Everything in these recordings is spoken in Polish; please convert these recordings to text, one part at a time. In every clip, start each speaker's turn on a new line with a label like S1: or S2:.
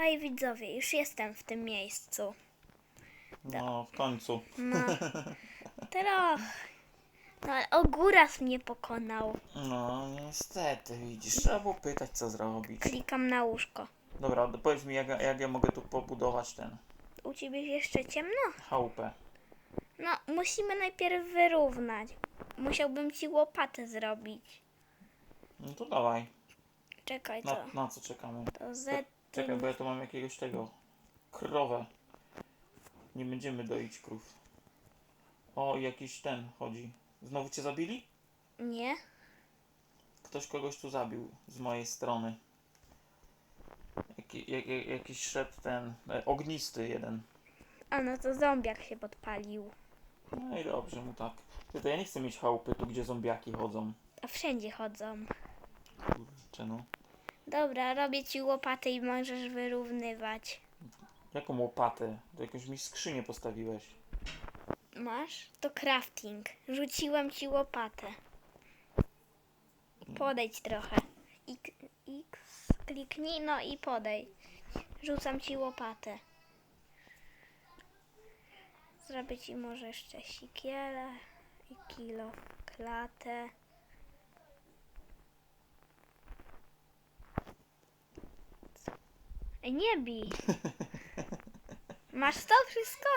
S1: Hej widzowie, już jestem w tym miejscu.
S2: No, w końcu.
S1: No, trochę. No ale Ogóras mnie pokonał.
S2: No, niestety, widzisz, trzeba było pytać, co zrobić.
S1: Klikam na łóżko.
S2: Dobra, to powiedz mi, jak, jak ja mogę tu pobudować ten
S1: U ciebie jeszcze ciemno?
S2: chałupę.
S1: No, musimy najpierw wyrównać. Musiałbym ci łopatę zrobić.
S2: No to dawaj.
S1: Czekaj,
S2: Na,
S1: to,
S2: na co czekamy?
S1: to Z.
S2: Czekaj, bo ja tu mam jakiegoś tego. Krowę. Nie będziemy doić krów. O, jakiś ten chodzi. Znowu cię zabili?
S1: Nie?
S2: Ktoś kogoś tu zabił z mojej strony. Jaki, jak, jak, jakiś szedł ten e, ognisty jeden.
S1: A no to zombiak się podpalił.
S2: No i dobrze mu tak. Ty, to ja nie chcę mieć chałupy tu, gdzie zombiaki chodzą.
S1: A wszędzie chodzą.
S2: Kurczę no.
S1: Dobra, robię ci łopatę i możesz wyrównywać.
S2: Jaką łopatę? To jakąś mi skrzynię postawiłeś.
S1: Masz? To crafting. Rzuciłem ci łopatę. Podejdź trochę. X, X kliknij, no i podejdź. Rzucam ci łopatę. Zrobię ci może jeszcze sikielę i kilo klatę. Ej, nie bij. Masz to wszystko?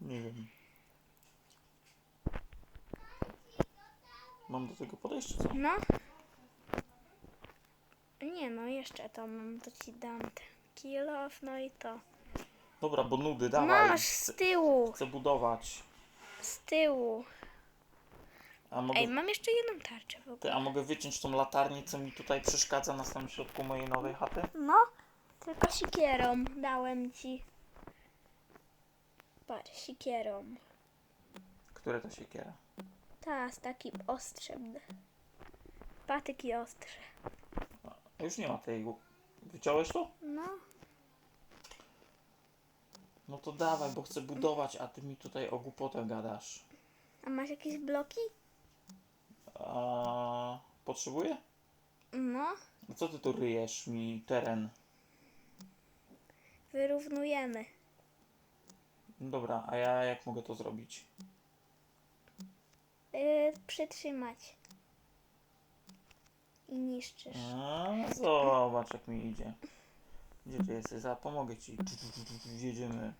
S2: Nie wiem. Mam do tego podejść, czy co?
S1: No. Nie no, jeszcze to mam, to ci dam ten kill off, no i to.
S2: Dobra, bo nudy, dawaj.
S1: Masz z tyłu,
S2: chcę budować.
S1: z tyłu.
S2: A mogę,
S1: Ej, mam jeszcze jedną tarczę w ogóle.
S2: ty, a mogę wyciąć tą latarnię, co mi tutaj przeszkadza na samym środku mojej nowej chaty?
S1: No, tylko sikierą dałem ci. Patrz, sikierą.
S2: Które to siekiera?
S1: Ta, z takim ostrzem. Patyk i ostrze.
S2: A już nie ma tej. Wyciąłeś to?
S1: No,
S2: No to dawaj, bo chcę budować, a ty mi tutaj o głupotę gadasz.
S1: a masz jakieś bloki?
S2: A potrzebuję?
S1: No,
S2: No co ty tu ryjesz mi teren?
S1: Wyrównujemy.
S2: Dobra, a ja jak mogę to zrobić?
S1: Yy, przytrzymać. I niszczysz.
S2: A, zobacz jak mi idzie. Gdzie ty jesteś? Za pomogę ci. Jedziemy.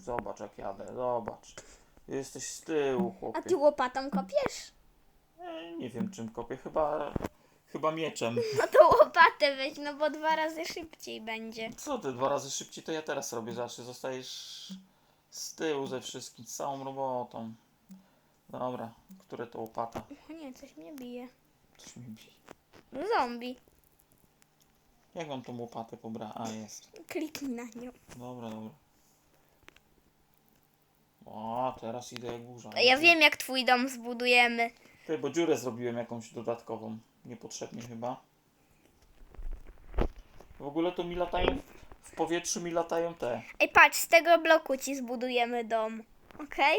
S2: Zobacz jak jadę, zobacz. Jesteś z tyłu,
S1: A
S2: chłopie.
S1: ty łopatą kopiesz?
S2: E, Nie wiem czym kopię, chyba... Chyba mieczem.
S1: No to łopatę weź, no bo dwa razy szybciej będzie.
S2: Co ty, dwa razy szybciej to ja teraz robię zawsze. Zostajesz z tyłu ze wszystkim, z całą robotą. Dobra, które to łopata?
S1: O nie, coś mnie bije.
S2: Coś mi bije.
S1: No zombie.
S2: Jak mam tą łopatę pobra? A, jest.
S1: Kliknij na nią.
S2: Dobra, dobra. O, teraz idę jak burza.
S1: Ja wiem jak twój dom zbudujemy.
S2: Ty, bo dziurę zrobiłem jakąś dodatkową. Niepotrzebnie chyba. W ogóle to mi latają, w powietrzu mi latają te.
S1: Ej, patrz, z tego bloku ci zbudujemy dom. Okej?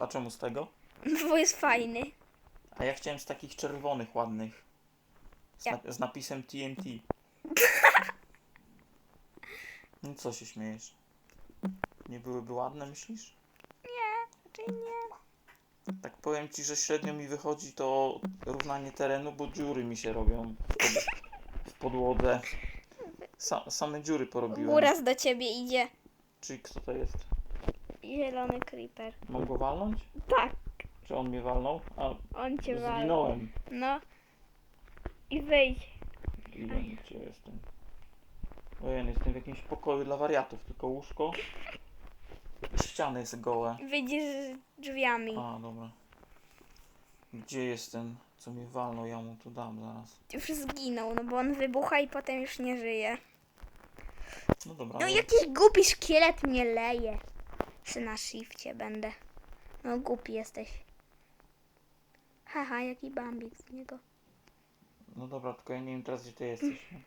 S2: A czemu z tego?
S1: No Bo jest fajny.
S2: A ja chciałem z takich czerwonych, ładnych. Z, na, z napisem TNT. No co się śmiejesz? Nie byłyby ładne, myślisz?
S1: Czy nie?
S2: Tak powiem ci, że średnio mi wychodzi to równanie terenu, bo dziury mi się robią w, pod, w podłodze. Sa, same dziury porobiłem.
S1: Góraz do ciebie idzie.
S2: Czyli kto to jest?
S1: Zielony creeper.
S2: Mam go walnąć?
S1: Tak,
S2: Czy on mnie walnął? A,
S1: on cię wali.
S2: zginąłem.
S1: No. I wyjdź.
S2: Ile gdzie jestem? Ojej, jestem w jakimś pokoju dla wariatów, tylko łóżko. Ściany jest gołe.
S1: Wyjdziesz z drzwiami.
S2: A, dobra. Gdzie jestem? Co mnie walnął? Ja mu to dam zaraz.
S1: Już zginął, no bo on wybucha i potem już nie żyje.
S2: No dobra.
S1: No
S2: ale-
S1: jakiś głupi szkielet mnie leje. Czy na shifcie będę. No głupi jesteś. Haha, jaki bambik z niego.
S2: No dobra, tylko ja nie wiem teraz gdzie ty jesteś. nie?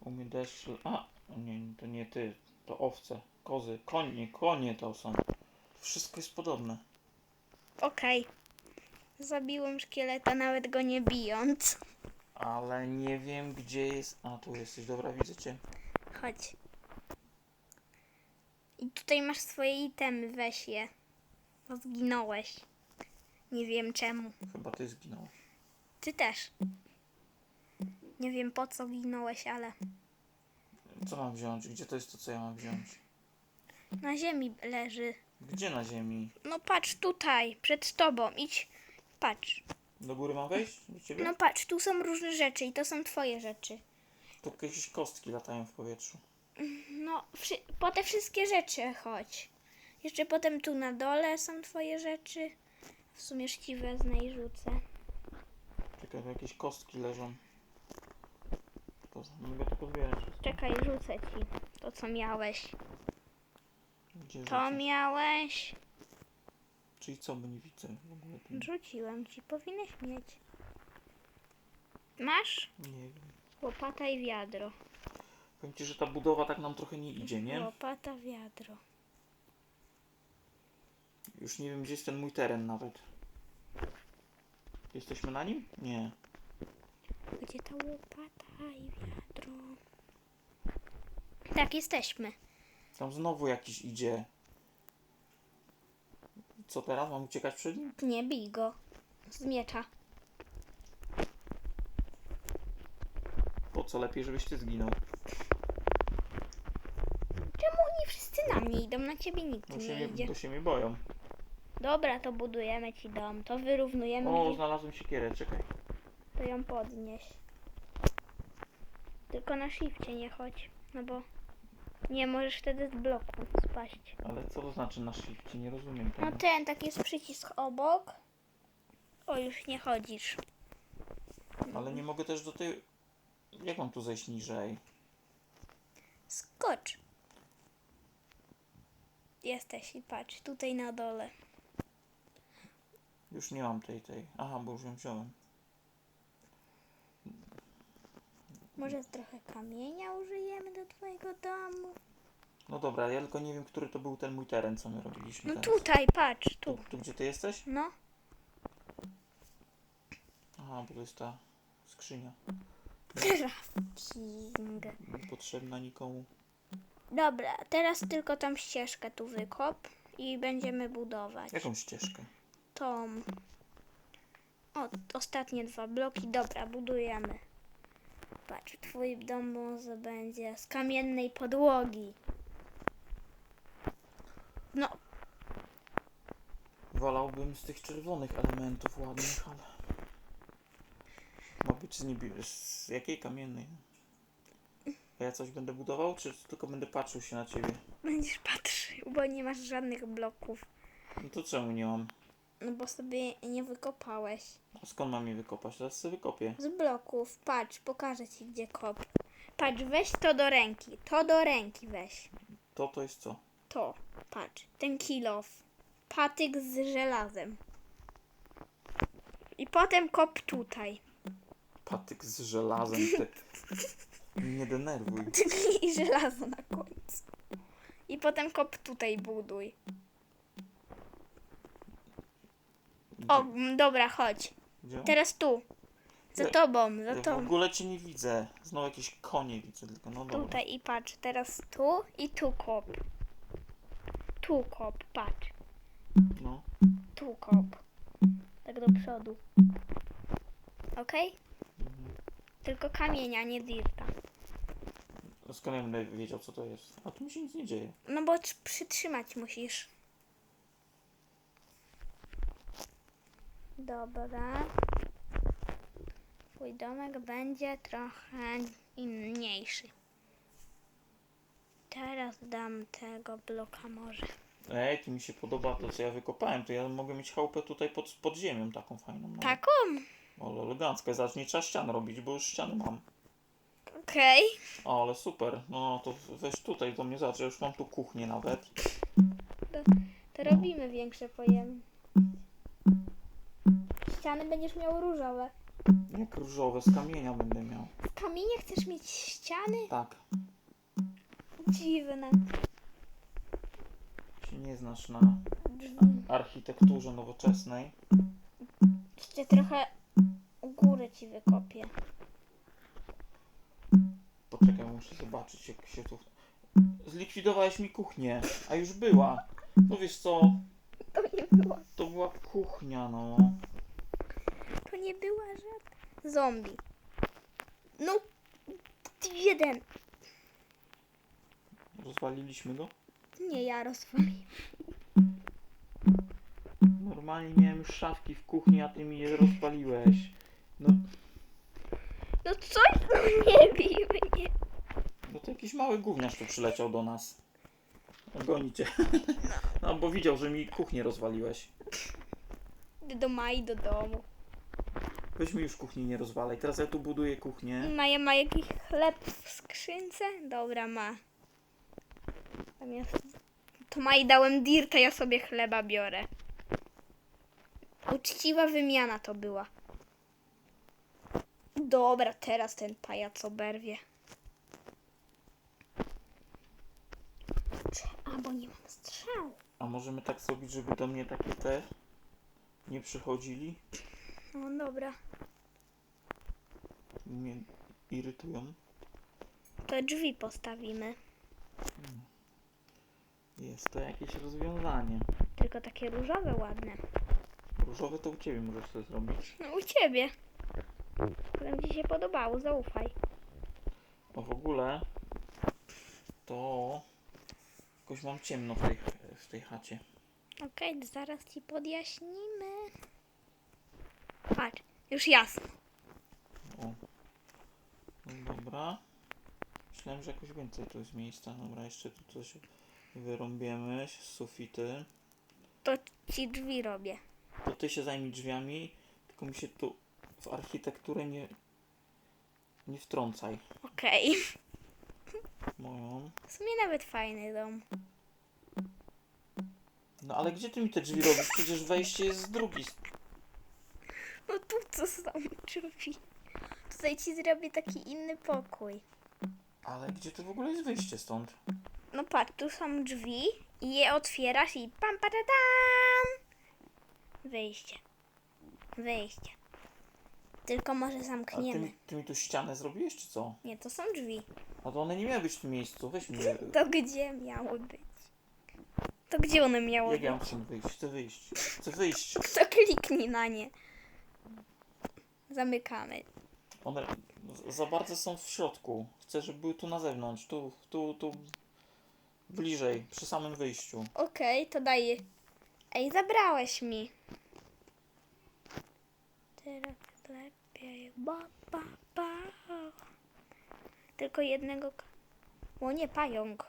S2: U mnie deszcz... A! Nie, to nie ty. To owce, kozy, konie, konie to są. Wszystko jest podobne.
S1: Okej. Zabiłem szkieleta nawet go nie bijąc.
S2: Ale nie wiem gdzie jest. A tu jesteś, dobra, widzę cię.
S1: Chodź. I tutaj masz swoje itemy, weź je. Bo zginąłeś. Nie wiem czemu.
S2: Chyba ty zginął.
S1: Ty też. Nie wiem po co ginąłeś, ale
S2: Co mam wziąć? Gdzie to jest to, co ja mam wziąć?
S1: na ziemi leży.
S2: Gdzie na ziemi?
S1: No patrz tutaj, przed tobą. Idź. Patrz.
S2: Do góry mam wejść? Do ciebie?
S1: No patrz, tu są różne rzeczy i to są twoje rzeczy.
S2: Tu jakieś kostki latają w powietrzu.
S1: No, wszy- po te wszystkie rzeczy chodź. Jeszcze potem tu na dole są twoje rzeczy. W sumie już ci wezmę i rzucę.
S2: Czekaj, tu jakieś kostki leżą. Nie mogę to pozbierać.
S1: Czekaj, rzucę ci to, co miałeś.
S2: Gdzie
S1: To
S2: rzucę?
S1: miałeś.
S2: Czyli co, bo nie widzę w ogóle. tu.
S1: Rzuciłem ci, powinieneś mieć. Masz?
S2: Nie wiem.
S1: Łopata i wiadro.
S2: Powiem ci, że ta budowa tak nam trochę nie idzie, nie?
S1: Łopata, wiadro.
S2: Już nie wiem, gdzie jest ten mój teren nawet. Jesteśmy na nim? Nie.
S1: Gdzie ta łopata? Tak, jesteśmy.
S2: Tam znowu jakiś idzie. Co teraz? Mam uciekać przed nim?
S1: Nie bij go. Z miecza.
S2: Po co? Lepiej, żebyś ty zginął.
S1: Czemu oni wszyscy na mnie idą? Na ciebie nikt
S2: Bo się,
S1: nie
S2: mnie,
S1: idzie.
S2: bo się mnie boją.
S1: Dobra, to budujemy ci dom. To wyrównujemy
S2: O,
S1: i
S2: znalazłem siekierę, czekaj.
S1: to ją podnieś. Tylko na shifcie nie chodź. No bo nie możesz wtedy z bloku spaść.
S2: Ale co to znaczy na shifcie? Nie rozumiem
S1: No
S2: tego.
S1: ten, taki jest przycisk obok. O, już nie chodzisz.
S2: Ale nie mogę też do tej... Jak mam tu zejść niżej?
S1: Skocz. Jesteś i patrz, tutaj na dole.
S2: Już nie mam tej, tej. Aha, bo już ją wziąłem.
S1: Może trochę kamienia użyjemy do twojego domu?
S2: No dobra, ja tylko nie wiem, który to był ten mój teren, co my robiliśmy
S1: No
S2: teraz.
S1: tutaj, patrz,
S2: Tu,
S1: tu.
S2: tu gdzie ty jesteś?
S1: No,
S2: Aha, bo to jest ta skrzynia.
S1: crafting.
S2: Niepotrzebna nikomu.
S1: Dobra, teraz tylko tą ścieżkę tu wykop i będziemy budować.
S2: Jaką ścieżkę?
S1: Tą. O, ostatnie dwa bloki. Dobra, budujemy. Patrz, twój dom może będzie z kamiennej podłogi. No,
S2: Wolałbym z tych czerwonych elementów ładnych, ale... Ma być z, niebie... z jakiej kamiennej? A ja coś będę budował, czy tylko będę patrzył się na ciebie?
S1: będziesz patrzył, bo nie masz żadnych bloków.
S2: No to czemu nie mam?
S1: No bo sobie nie wykopałeś.
S2: A skąd mam je wykopać? Teraz sobie wykopię.
S1: Z bloków. Patrz, pokażę ci gdzie kop. Patrz, weź to do ręki. To do ręki weź.
S2: To to jest co?
S1: To, patrz, ten kilof. Patyk z żelazem. I potem kop tutaj.
S2: Patyk z żelazem. Te... Nie denerwuj.
S1: I żelazo na końcu. I potem kop tutaj buduj. O, m, dobra, chodź.
S2: Gdzie?
S1: Teraz tu. Za
S2: Ja-
S1: tobą,
S2: Ja
S1: za
S2: w
S1: tobą.
S2: ogóle cię nie widzę. Znowu jakieś konie widzę tylko. No dobra.
S1: Tutaj i patrz, teraz tu i tu kop. Tu kop, patrz.
S2: No.
S1: Tu kop. Tak do przodu. Okej?
S2: Mhm.
S1: Tylko kamienia, nie dirta.
S2: Skąd ja będę wiedział co to jest? A tu mi się nic nie dzieje.
S1: No bo tr- przytrzymać musisz. Dobra. Twój domek będzie trochę mniejszy. Teraz dam tego bloka może.
S2: Ej, tu mi się podoba to co ja wykopałem. To ja mogę mieć chałupę tutaj pod, pod ziemią taką fajną. No.
S1: Taką?
S2: Ale elegancka. Zaraz nie trzeba ścian robić, bo już ściany mam.
S1: Okej.
S2: O, ale super. No to weź tutaj do mnie. Ja już mam tu kuchnię nawet.
S1: To robimy większe pojem. Ściany będziesz miał różowe.
S2: Jak różowe, z kamienia będę miał.
S1: W kamienie chcesz mieć ściany?
S2: Tak.
S1: Dziwne.
S2: Się nie znasz na architekturze nowoczesnej.
S1: Jeszcze trochę u góry ci wykopię.
S2: muszę zobaczyć jak się tu... Zlikwidowałeś mi kuchnię, a już była. No wiesz co,
S1: To nie była.
S2: to była kuchnia, no.
S1: Nie była żadna. Zombie. No. Jeden.
S2: Rozwaliliśmy go.
S1: Nie, ja rozwaliłem.
S2: Normalnie miałem już szafki w kuchni, a ty mi je rozpaliłeś. No,
S1: No coś nie bij mnie.
S2: no to jakiś mały gówniarz tu przyleciał do nas. Goni cię. No, bo widział, że mi kuchnię rozwaliłeś.
S1: Do Mai do domu.
S2: Weź mi już kuchni nie rozwalaj. Teraz ja tu buduję kuchnię.
S1: Maja ma jakiś chleb w skrzynce? Dobra, ma. Zamiast... To Mai dałem dirta, ja sobie chleba biorę. Uczciwa wymiana to była. Dobra, teraz ten pajac oberwie. Cze- A, bo nie mam strzału.
S2: A możemy tak zrobić, żeby do mnie takie te nie przychodzili?
S1: No dobra.
S2: Mnie irytują.
S1: To drzwi postawimy.
S2: Jest to jakieś rozwiązanie.
S1: Tylko takie różowe, ładne.
S2: Różowe to u ciebie możesz sobie zrobić.
S1: No u ciebie. Nam ci się podobało, zaufaj.
S2: A w ogóle to jakoś mam ciemno w tej, w tej chacie.
S1: Okej, zaraz ci podjaśnimy. Patrz, już jasno.
S2: O. No dobra. Myślałem, że jakoś więcej tu jest miejsca. Dobra, jeszcze tu coś wyrąbiemy. Sufity.
S1: To ci drzwi robię.
S2: To ty się zajmij drzwiami, tylko mi się tu w architekturę nie, nie wtrącaj.
S1: Okej.
S2: Moją.
S1: W sumie nawet fajny dom.
S2: No ale gdzie ty mi te drzwi robisz? Przecież wejście jest z drugiej strony.
S1: No tu co są drzwi. Tutaj ci zrobię taki inny pokój.
S2: Ale gdzie tu w ogóle jest wyjście stąd?
S1: No patrz, tu są drzwi i je otwierasz i pam patadam. Wyjście. Wyjście. Tylko może
S2: A ty,
S1: zamkniemy.
S2: mi- ty mi tu ścianę zrobiłeś, czy co?
S1: Nie, to są drzwi.
S2: A to one nie miały być w tym miejscu. Weź mi je.
S1: To gdzie miały być? To gdzie one miały
S2: Jak
S1: być?
S2: ja mam wyjść? Chcę wyjść. Chcę wyjść.
S1: To kliknij na nie. Zamykamy.
S2: One za bardzo są w środku. Chcę, żeby były tu na zewnątrz. Tu, tu, tu. Bliżej, przy samym wyjściu.
S1: Okej, to daję. Ej, zabrałeś mi. Teraz lepiej. Ba, ba, ba. Tylko jednego. k- O nie, pająk.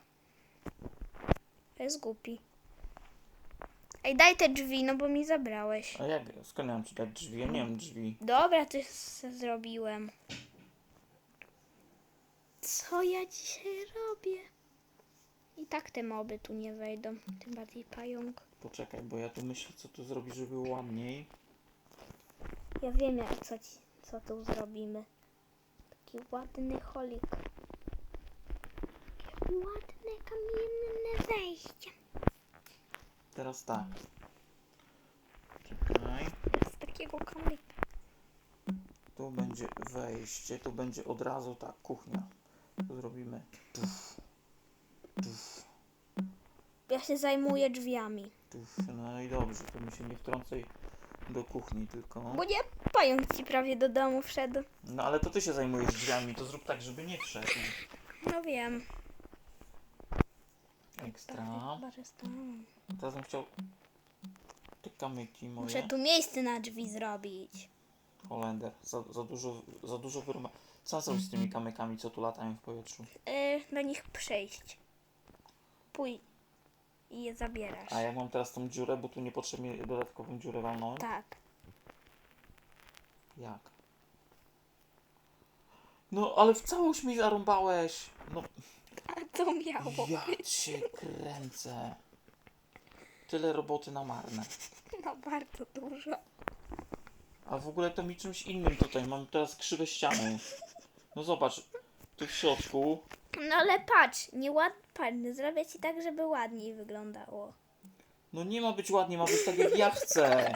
S1: To jest głupi. Ej, daj te drzwi, no bo mi zabrałeś.
S2: A jak? Skąd mam ci dać drzwi? Ja nie mam drzwi.
S1: Dobra, to zrobiłem. Co ja dzisiaj robię? I tak te moby tu nie wejdą, tym bardziej pająk.
S2: Poczekaj, bo ja tu myślę, co tu zrobić, żeby było ładniej.
S1: Ja wiem, jak co, ci, co tu zrobimy. Taki ładny holik. Takie ładne kamienne wejście.
S2: Teraz tak. Czekaj.
S1: Z takiego kamyka.
S2: Tu będzie wejście, tu będzie od razu tak, kuchnia. Tu zrobimy. Tuf, tuf,
S1: Ja się zajmuję drzwiami.
S2: tuf. No i dobrze, to mi się nie wtrącaj do kuchni tylko.
S1: Bo nie, pająk ci prawie do domu wszedł.
S2: No ale to ty się zajmujesz drzwiami, to zrób tak, żeby nie wszedł.
S1: No wiem.
S2: Ekstra.
S1: Chyba, że stąd.
S2: Teraz bym chciał te kamyki moje.
S1: Muszę tu miejsce na drzwi zrobić.
S2: Holender. Za, za dużo, za dużo wyrma. Co zrobić z tymi kamykami, co tu latają w powietrzu?
S1: Yy, do nich przejść. Pój i je zabierasz.
S2: A jak mam teraz tą dziurę, bo tu niepotrzebnie dodatkową dziurę walnąłem?
S1: Tak.
S2: Jak? No, ale w całość mi zarąbałeś. No,
S1: to miało.
S2: ja cię kręcę. Tyle roboty na marne.
S1: No bardzo dużo.
S2: A w ogóle to mi czymś innym tutaj. Mam teraz krzywe ściany. No zobacz, tu w środku.
S1: No ale patrz, nie ład... patrz, zrobię ci tak, żeby ładniej wyglądało.
S2: No nie ma być ładnie, ma być tak jak ja chcę.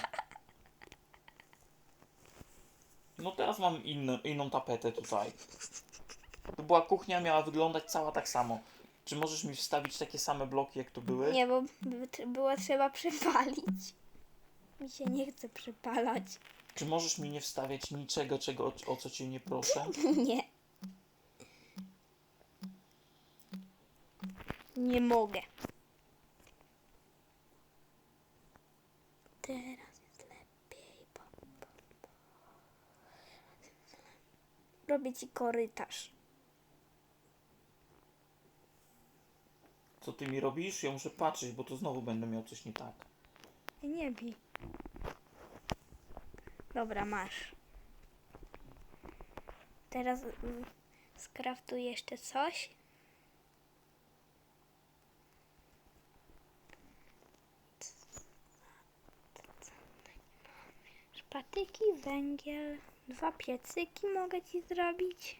S2: No teraz mam inną, inną tapetę tutaj. Bo była kuchnia, miała wyglądać cała tak samo. Czy możesz mi wstawić takie same bloki, jak tu były?
S1: Nie, bo by było trzeba przypalić. Mi się nie chce przypalać.
S2: Czy możesz mi nie wstawiać niczego, czego, o, o co cię nie proszę?
S1: Nie. Nie mogę. Teraz jest lepiej. Po, po, po. Robię ci korytarz.
S2: Co ty mi robisz? Ja muszę patrzeć, bo to znowu będę miał coś nie tak.
S1: Nie bij. Dobra, masz. Teraz mm, skraftuj jeszcze coś. Szpatyki, węgiel, dwa piecyki mogę ci zrobić.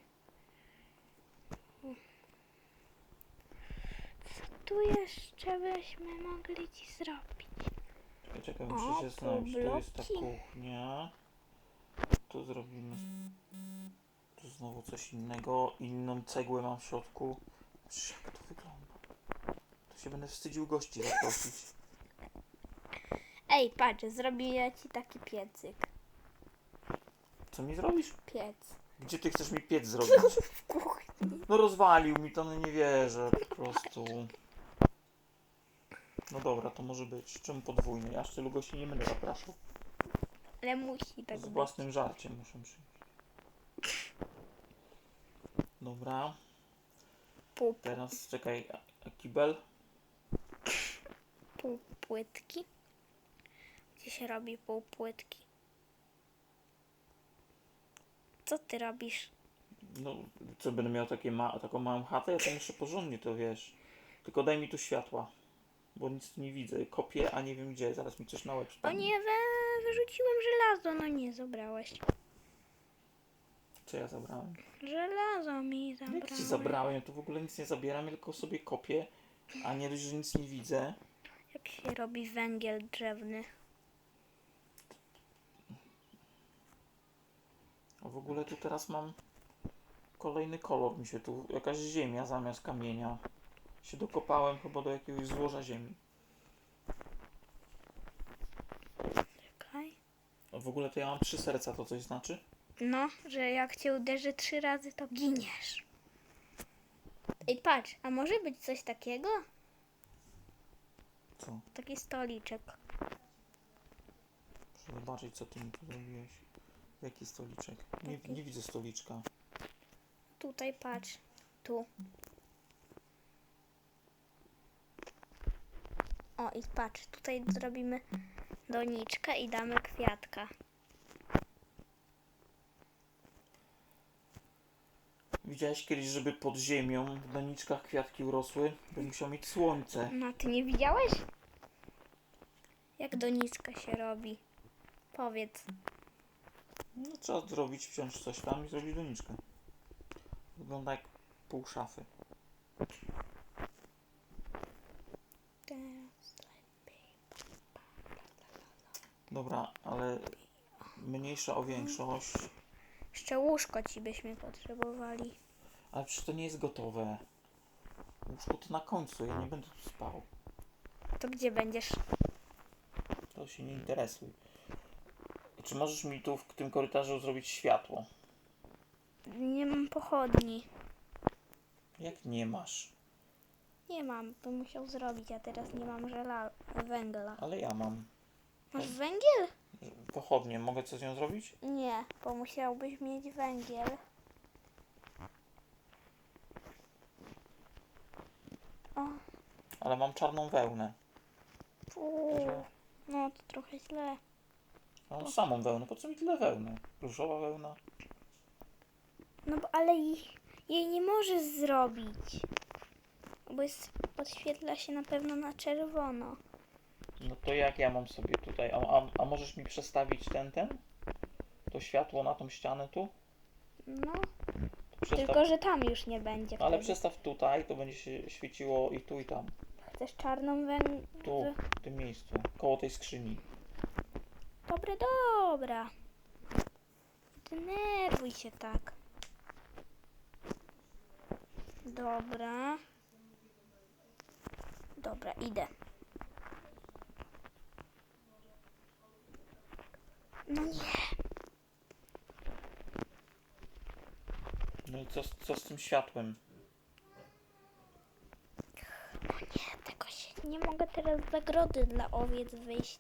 S1: Co tu jeszcze byśmy mogli ci zrobić?
S2: Czekaj, czekaj,
S1: O,
S2: muszę się znaleźć. Tu jest ta
S1: bloki.
S2: kuchnia. Tu zrobimy... Tu znowu coś innego. Inną cegłę mam w środku. Patrz, Jak to wygląda. To się będę wstydził gości zaprosić.
S1: Ej, patrz, zrobię ci taki piecyk.
S2: Co mi zrobisz?
S1: Piec.
S2: Gdzie ty chcesz mi piec zrobić?
S1: W kuchni.
S2: No rozwalił mi to, no nie wierzę, po prostu. No dobra, to może być. Czemu podwójny? Ja tylu gości nie będę zapraszał.
S1: Ale musi tak
S2: Z
S1: być.
S2: własnym żarciem muszę przyjść. Dobra,
S1: Pół,
S2: teraz czekaj, a, a kibel?
S1: pół płytki. Gdzie się robi pół płytki? Co ty robisz?
S2: No, co będę miał takie ma taką małą chatę? Ja to muszę porządnie to wiesz. Tylko daj mi tu światła. Bo nic tu nie widzę. Kopię, a nie wiem gdzie. Zaraz mi coś na łeb
S1: O
S2: spadnie.
S1: nie, we, wyrzuciłem żelazo. No nie, zabrałeś.
S2: Co ja zabrałem?
S1: Żelazo mi
S2: Jak
S1: zabrałeś.
S2: ci zabrałem? Ja tu w ogóle nic nie zabieram, tylko sobie kopię. A nie dość, że nic nie widzę.
S1: Jak się robi węgiel drzewny?
S2: A w ogóle tu teraz mam kolejny kolor mi się tu, jakaś ziemia zamiast kamienia. Się dokopałem chyba do jakiegoś złoża ziemi.
S1: Czekaj.
S2: A w ogóle to ja mam trzy serca, to coś znaczy?
S1: No, że jak cię uderzy trzy razy, to giniesz. Ej, patrz, a może być coś takiego?
S2: Co?
S1: Taki stoliczek.
S2: Muszę zobaczyć co ty mi tu zrobiłeś. Jaki stoliczek? Nie,
S1: Taki.
S2: nie widzę stoliczka.
S1: Tutaj patrz. Tu. O i patrz, tutaj zrobimy doniczkę i damy kwiatka.
S2: Widziałeś kiedyś, żeby pod ziemią w doniczkach kwiatki urosły? By musiał mieć słońce.
S1: No, ty nie widziałeś? Jak doniczka się robi? Powiedz.
S2: No trzeba zrobić, wziąć coś tam i zrobić doniczkę. Wygląda jak pół szafy.
S1: Teraz lepiej.
S2: Dobra, ale mniejsza o większość.
S1: Jeszcze łóżko ci byśmy potrzebowali.
S2: Ale przecież to nie jest gotowe. Łóżko to na końcu, ja nie będę tu spał.
S1: To gdzie będziesz?
S2: To się nie interesuj. Czy możesz mi tu w tym korytarzu zrobić światło?
S1: Nie mam pochodni.
S2: Jak nie masz?
S1: Nie mam, bym musiał zrobić, a teraz nie mam żela węgla.
S2: Ale ja mam.
S1: Masz węgiel?
S2: Pochodnie, mogę coś z nią zrobić?
S1: Nie, bo musiałbyś mieć węgiel. O,
S2: Ale mam czarną wełnę.
S1: no to trochę źle.
S2: Mam samą wełnę, po co mi tyle wełny? Różowa wełna?
S1: No bo ale jej, jej nie możesz zrobić. Bo jest, podświetla się na pewno na czerwono.
S2: No to jak ja mam sobie tutaj? A, a, a możesz mi przestawić ten, ten? To światło na tą ścianę tu?
S1: No,
S2: To przestaw,
S1: tylko że tam już nie będzie.
S2: ale
S1: wtedy.
S2: przestaw tutaj, to będzie się świeciło i tu i tam.
S1: Chcesz czarną węgiel?
S2: Tu, w tym miejscu, koło tej skrzyni.
S1: Dobra, dobra. Nie Denerwuj się tak. Dobra. Dobra, idę. No nie.
S2: No i co, z- co z tym światłem?
S1: Nie, tego się nie mogę teraz z zagrody dla owiec wyjść.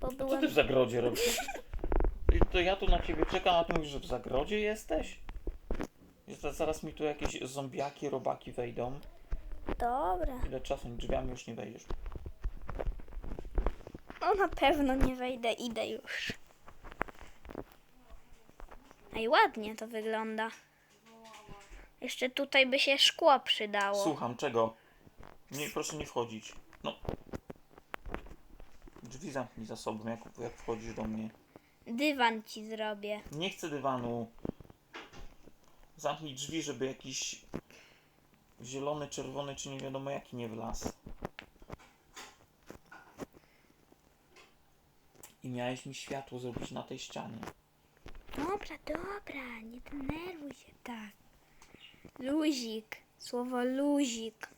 S1: Bo
S2: Co
S1: byłem.
S2: ty w zagrodzie robisz? I to ja tu na ciebie czekam, a ty mówisz, że w zagrodzie jesteś? I za- Zaraz mi tu jakieś zombiaki, robaki wejdą.
S1: Dobra.
S2: Ile czasu drzwiami już nie wejdziesz.
S1: No na pewno nie wejdę, idę już. Ej, ładnie to wygląda. Jeszcze tutaj by się szkło przydało.
S2: Słucham, czego? Nie, proszę nie wchodzić. No. Drzwi zamknij za sobą, jak, jak wchodzisz do mnie.
S1: Dywan ci zrobię.
S2: Nie chcę dywanu. Zamknij drzwi, żeby jakiś zielony, czerwony, czy nie wiadomo jaki nie wlazł. I miałeś mi światło zrobić na tej ścianie.
S1: Dobra, dobra, nie denerwuj się tak. Luzik. Słowo luzik.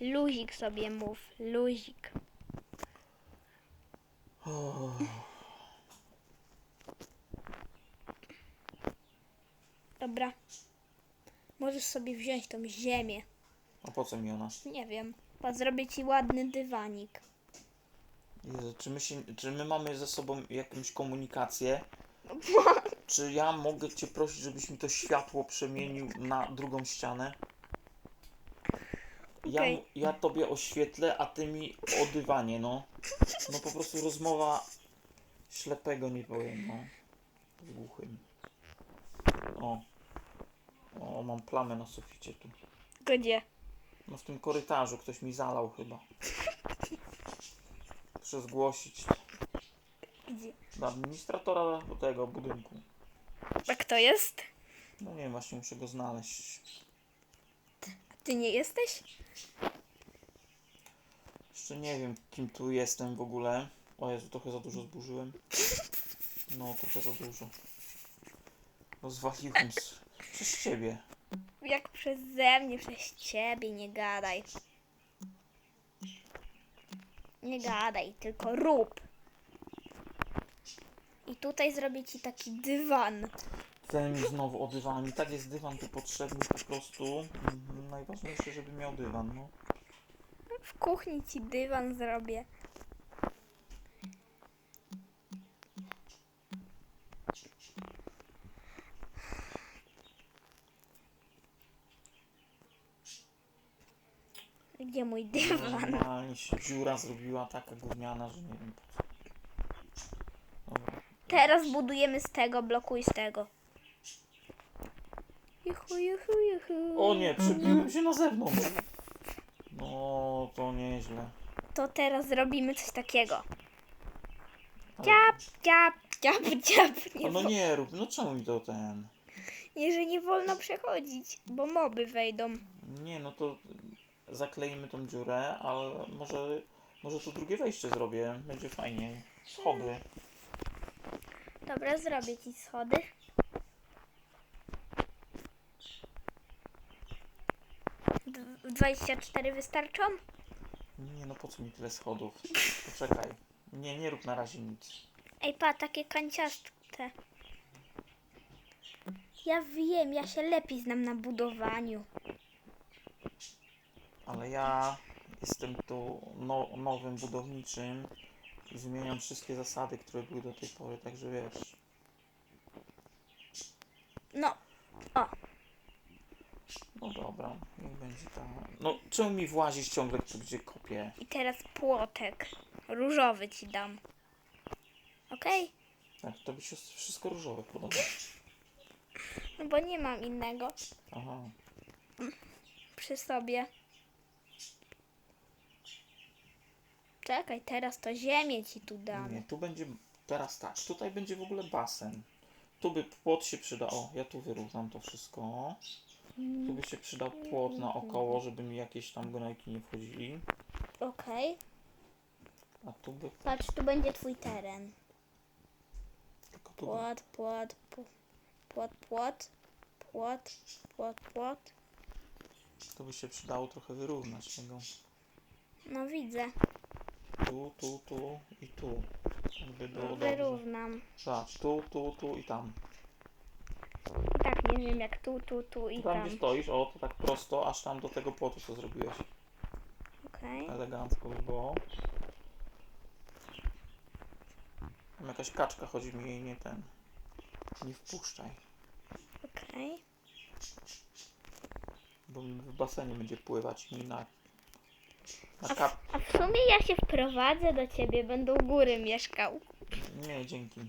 S1: Luzik sobie mów. Luzik. Dobra. Możesz sobie wziąć tą ziemię.
S2: A po co mi ona?
S1: Nie wiem. Chyba zrobię ci ładny dywanik.
S2: Jezu, czy my, się, czy my mamy ze sobą jakąś komunikację? Czy ja mogę Cię prosić, żebyś mi to światło przemienił na drugą ścianę? Ja,
S1: Okej.
S2: ja Tobie oświetlę, a Ty mi o dywanie, no. No po prostu rozmowa ślepego, nie powiem, no. Z głuchym. O. O, mam plamę na suficie tu.
S1: Gdzie?
S2: No w tym korytarzu ktoś mi zalał chyba. Muszę zgłosić Do administratora tego budynku.
S1: A kto jest?
S2: No nie wiem, właśnie muszę go znaleźć.
S1: Ty nie jesteś?
S2: Jeszcze nie wiem, kim tu jestem w ogóle. O Jezu, trochę za dużo zburzyłem. No, trochę za dużo. Rozwaliłem z... przez ciebie.
S1: Jak przeze mnie, przez ciebie, nie gadaj. Nie gadaj, tylko rób. Tutaj zrobię ci taki dywan.
S2: Ten znowu o dywan. I tak jest dywan tu potrzebny po prostu. Mhm, Najważniejsze, żeby miał dywan, no.
S1: W kuchni ci dywan zrobię. Gdzie mój dywan?
S2: Normalnie się dziura zrobiła taka gówniana, że nie wiem po co.
S1: Teraz budujemy z tego bloku i z tego. Juhu, juhu, juhu.
S2: O nie, przebiłem się na zewnątrz. No, to nieźle.
S1: To teraz zrobimy coś takiego. Ciap, ciap, ciap, ciap. Nie,
S2: no
S1: wo-
S2: nie rób, no czemu mi to ten...
S1: nie, że nie wolno przechodzić, bo moby wejdą.
S2: Nie, no to zakleimy tą dziurę, ale może, może tu drugie wejście zrobię. Będzie fajnie. Schody.
S1: Dobra, zrobię ci schody. D- 24 wystarczą?
S2: Nie, no po co mi tyle schodów? Poczekaj. Nie, nie rób na razie nic.
S1: Ej, pa, takie kanciaste. Ja wiem, ja się lepiej znam na budowaniu.
S2: Ale ja jestem tu no, nowym budowniczym i zmieniam wszystkie zasady, które były do tej pory, także wiesz.
S1: No, o,
S2: No dobra, niech będzie tak. No czemu mi włazisz ciągle tu, gdzie kopię?
S1: i teraz płotek. Różowy ci dam. Okej?
S2: Tak, to by się wszystko różowe podoba.
S1: No bo nie mam innego
S2: Aha.
S1: przy sobie. Czekaj, teraz to ziemię ci tu dam.
S2: Nie, tu będzie, teraz tak, tutaj będzie w ogóle basen. Tu by płot się przydał, o, ja tu wyrównam to wszystko. Tu by się przydał płot naokoło, żeby mi jakieś tam gnojki nie wchodzili.
S1: Okej.
S2: A tu by,
S1: Patrz, tu będzie twój teren.
S2: tylko tu by,
S1: Płot, płot, pu- płot, płot, płot, płot, płot.
S2: To by się przydało trochę wyrównać tego.
S1: No widzę.
S2: Tu, tu, tu i tu. Jakby było dobrze.
S1: Wyrównam.
S2: Zobacz, tu, tu, tu i tam.
S1: I tak nie wiem jak tu, tu, tu i
S2: Tam
S1: tam.
S2: gdzie stoisz, o to tak prosto, aż tam do tego płotu co zrobiłeś.
S1: Okej.
S2: Elegancko by było. Tam jakaś kaczka chodzi mi jej nie ten. Nie wpuszczaj.
S1: Okej.
S2: Bo mi w basenie będzie pływać mi na.
S1: A, w- a w sumie ja się wprowadzę do ciebie, będę u góry mieszkał.
S2: Nie, dzięki.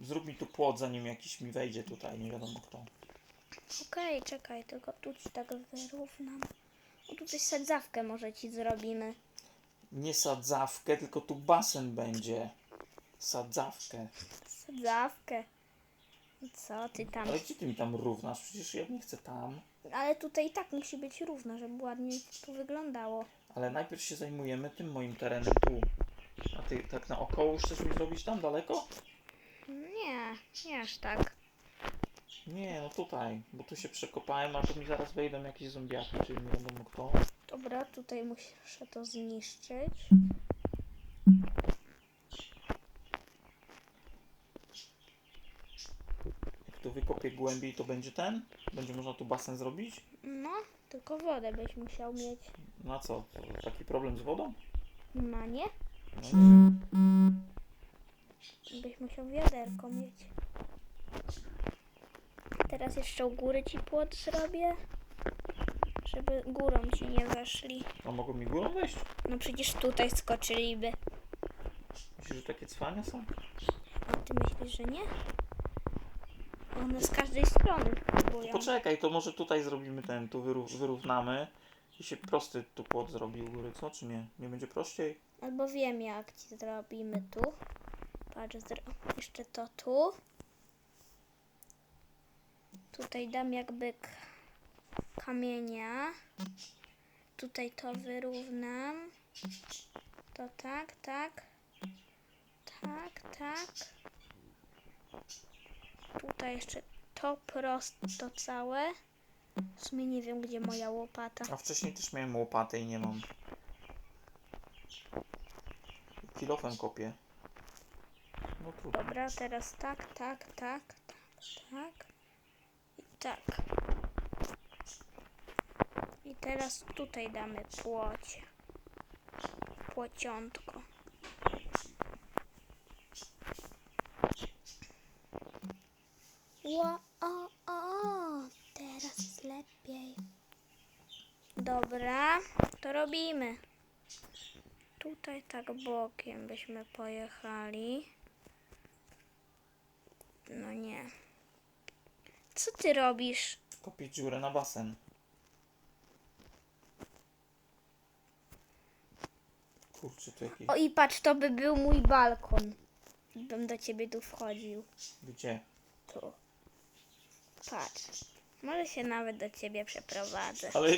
S2: Zrób mi tu płot, zanim jakiś mi wejdzie tutaj, nie wiadomo kto.
S1: Okej, czekaj, tylko tu ci tak wyrównam. O, tutaj sadzawkę może ci zrobimy.
S2: Nie sadzawkę, tylko tu basen będzie. Sadzawkę.
S1: Sadzawkę. Co ty tam?
S2: Ale gdzie ty mi tam równasz? Przecież ja nie chcę tam.
S1: Ale tutaj i tak musi być równo, żeby ładnie tu wyglądało.
S2: Ale najpierw się zajmujemy tym moim terenem tu. A ty tak naokoło już chcesz mi zrobić tam daleko?
S1: Nie, nie aż tak.
S2: Nie, no tutaj, bo tu się przekopałem, a tu mi zaraz wejdą jakieś zombiaki, czyli nie wiadomo kto.
S1: Dobra, tutaj muszę to zniszczyć.
S2: Jak tu wykopię głębiej, to będzie ten? Będzie można tu basen zrobić?
S1: No, tylko wodę byś musiał mieć.
S2: No a co? Taki problem z wodą? No nie wiem.
S1: Byś musiał wiaderko mieć. Teraz jeszcze u góry ci płot zrobię. Żeby górą ci nie weszli.
S2: A mogą mi górą wejść?
S1: No przecież tutaj skoczyliby.
S2: Myślisz, że takie cwania są?
S1: A ty myślisz, że nie? One z każdej strony próbują.
S2: Poczekaj, to może tutaj zrobimy ten, tu wyró- wyrównamy i się prosty tu płot zrobi u góry, co? Czy nie? Nie będzie prościej?
S1: Albo wiem jak ci zrobimy tu. Patrz, zro- jeszcze to tu. Tutaj dam jakby k- kamienia. Tutaj to wyrównam. To tak, tak. Tak, tak. Tutaj jeszcze to prosto całe. W sumie nie wiem gdzie moja łopata.
S2: A wcześniej też miałem łopatę i nie mam. Kilofem kopię. No trudno.
S1: Dobra, teraz tak, tak, tak, tak, tak i tak. I teraz tutaj damy płocie. Płociątko. Ło, o, o, teraz jest lepiej. Dobra, to robimy. Tutaj tak bokiem byśmy pojechali. No nie. Co ty robisz?
S2: Kopię dziurę na basen. Kurczę, tu jakieś...
S1: O i patrz, to by był mój balkon. Bym do ciebie tu wchodził.
S2: Gdzie?
S1: Tu. Patrz. Może się nawet do ciebie przeprowadzę.
S2: Ale